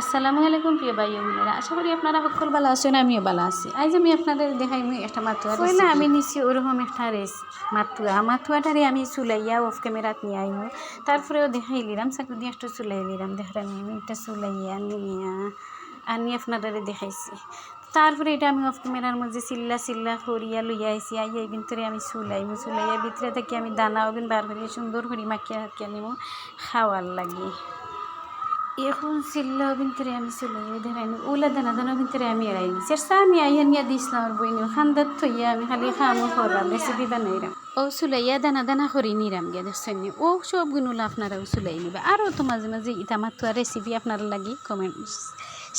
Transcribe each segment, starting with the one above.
আসসালামু আলাইকুম প্রিয় ভাই বোনেরা। আশা করি আপনারা সকল ভালো আছেন আমিও ভালো আছি। আজ আমি আপনাদের দেখাই মুই একটা মাতুয়া না আমি নিছি ওরকম একটা রেস মাতুয়া। মাতুয়াটারে আমি চুলাইয়া অফ ক্যামেরাত নিয়ে আইমু। তারপরেও দেখাই লিলাম চাকু দিয়ে একটু চুলাই লিলাম দেখার আমি এটা চুলাইয়া নিয়া আনি আপনাদের দেখাইছি। তারপরে এটা আমি অফ ক্যামেরার মধ্যে চিল্লা চিল্লা করিয়া লইয়া আইছি। আইয়া এই ভিতরে আমি চুলাইমু। চুলাইয়া ভিতরে থেকে আমি দানা ওগুন বার করিয়া সুন্দর করে মাখিয়া হাকিয়া নিমু। খাওয়ার লাগি। এখন চিল্লা ভিতরে আমি চলে যাই دنا ওলা দানা দানা ভিতরে আমি এড়াইনি চেষ্টা আমি আইয়া নিয়া দিছিলাম আর বইনি খান্দাত থইয়া আমি খালি بي بنيرا রেসিপি سلا يا دنا দানা দানা করি يا دسني দেখছেন নি ও সব গুণগুলো سلا চুলাই নিবে আরও তো মাঝে মাঝে ইটা মাতুয়া রেসিপি আপনার লাগি কমেন্ট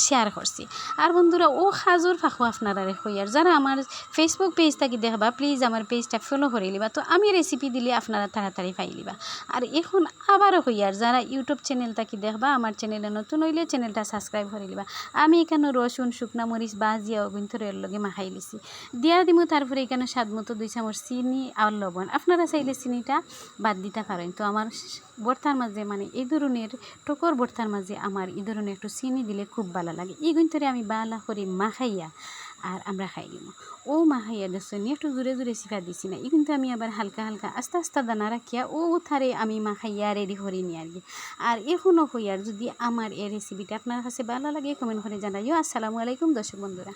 শেয়ার করছি। আর বন্ধুরা, ও সাজুর ফাঁকো আপনারা হই আর যারা আমার ফেসবুক পেজ থাকি দেখবা প্লিজ আমার পেজটা ফলো করে লিবা তো আমি রেসিপি দিলে আপনারা তাড়াতাড়ি পাই লিবা আর এখন আবারও হই আর যারা ইউটিউব চ্যানেল থাকি দেখবা, আমার চ্যানেলে নতুন হইলে চ্যানেলটা সাবস্ক্রাইব করে লিবা আমি এখানে রসুন, শুকনা মরিচ, বাজিয়া অগুন্তরের লগে মাখাই লিছি। দিয়া দিমু তারপরে এখানে স্বাদ মতো দুই চামচ চিনি আর লবণ। আপনারা চাইলে চিনিটা বাদ দিতে পারেন। তো আমার বর্তার মাঝে মানে এই ধরনের, টকর বর্তার মাঝে আমার এই ধরনের একটু চিনি দিলে খুব ভালো লাগে। এগুন গুন্তরে আমি বালা করে মাখাইয়া আর আমরা খাই দিব ও মাখাইয়া দেখছ একটু জোরে জোরে শিখা দিছি না। কিন্তু আমি আবার হালকা হালকা আস্তে আস্তে দানা রাখিয়া ও থারে আমি মাখাইয়া রেডি করি নি আর কি। আর এখনও হইয়ার যদি আমার এই রেসিপিটা আপনার কাছে ভালো লাগে কমেন্ট করে জানাইও। আসসালামু আলাইকুম দর্শক বন্ধুরা।